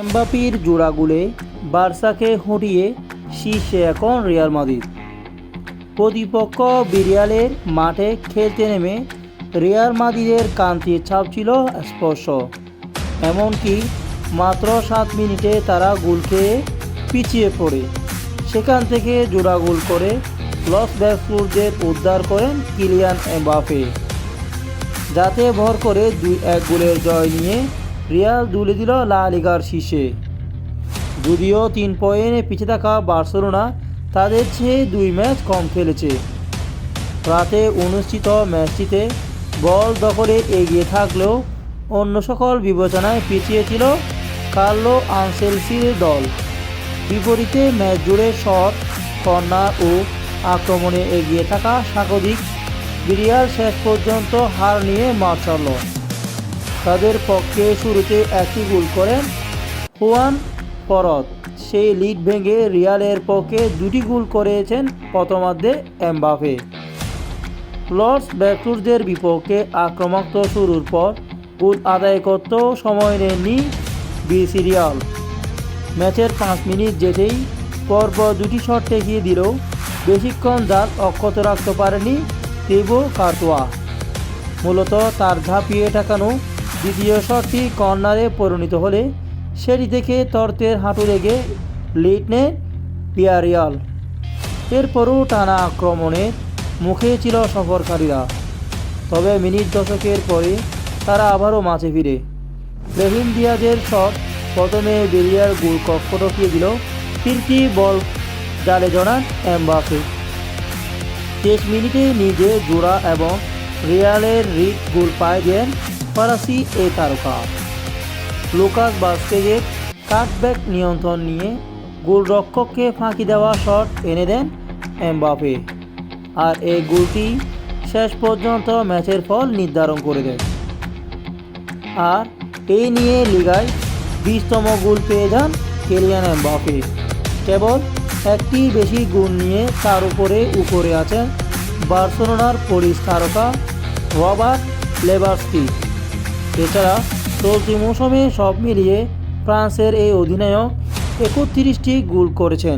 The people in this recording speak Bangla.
এমবাপির জোড়া গুলে বার্সাকে হটিয়ে শীর্ষে এখন রিয়াল মাদ্রিদ। প্রতিপক্ষ বিরিয়ালের মাঠে খেলতে নেমে রিয়াল মাদ্রিদের কান্তির ছাপ ছিল স্পর্শ। এমনকি মাত্র সাত মিনিটে তারা গোল খেয়ে পিছিয়ে পড়ে। সেখান থেকে জোড়া গোল করে লস ব্যাসপুরদের উদ্ধার করেন কিলিয়ান এমবাপে যাতে ভর করে দুই এক গোলের জয় নিয়ে রিয়াল তুলে দিল লা লিগার শীর্ষে। যদিও তিন পয়েন্টে পিছিয়ে থাকা বার্সেলোনা তাদের চেয়ে দুই ম্যাচ কম খেলেছে। রাতে অনুষ্ঠিত ম্যাচটিতে বল দখলে এগিয়ে থাকলেও অন্য সকল বিবেচনায় পিছিয়ে ছিল কার্লো আনসেলসির দল। বিপরীতে ম্যাচ জুড়ে শট, কর্নার ও আক্রমণে এগিয়ে থাকা স্বাগতিক বিরিয়াল শেষ পর্যন্ত হার নিয়ে মাঠ তাদের পক্ষে শুরুতে একটি গোল করেন হুয়ান পরত। সেই লিড ভেঙে রিয়ালের পক্ষে দুটি গোল করেছেন প্রথমার্ধে এমবাফে লর্ডস ব্যাকটুরদের বিপক্ষে আক্রমণাত্মক শুরুর পর গোল আদায় করতেও সময় নেননি বিসি রিয়াল। ম্যাচের পাঁচ মিনিট যেতেই পরপর দুটি শট ঠেকিয়ে দিলেও বেশিক্ষণ জাল অক্ষত রাখতে পারেনি তেবো কার্তোয়া। মূলত তার ঝাঁপিয়ে ঠেকানো দ্বিতীয় শটটি কর্নারে পরিণত হলে সেটি থেকে তর্তের হাঁটু লেগে লিড নেন পিয়ারিয়াল এরপরও টানা আক্রমণের মুখে ছিল সফরকারীরা। তবে মিনিট দশকের পরে তারা আবারও মাঝে ফিরে। রহিম দিয়াজের শট প্রথমে বেরিয়ার গোল কক্ষ ঢকিয়ে দিল ফিরতি বল জালে জড়ান এমবাফে শেষ মিনিটে নিজে জোড়া এবং রিয়ালের রিক গোল পায় দেন ফরাসি এ তারকা। লুকাস বাস্কেজের কাটব্যাক নিয়ন্ত্রণ নিয়ে গোলরক্ষককে ফাঁকি দেওয়া শট এনে দেন এমবাপে। আর এই গোলটি শেষ পর্যন্ত ম্যাচের ফল নির্ধারণ করে দেয়। আর এই নিয়ে লিগায় বিশতম গোল পেয়ে যান কেলিয়ান এমবাপে। কেবল একটি বেশি গুণ নিয়ে তার উপরে উপরে আছেন বার্সেলোনার পরিস তারকা রবার্ট লেবার্সকি এছাড়া চলতি মৌসুমে সব মিলিয়ে ফ্রান্সের এই অধিনায়ক একত্রিশটি গোল করেছেন।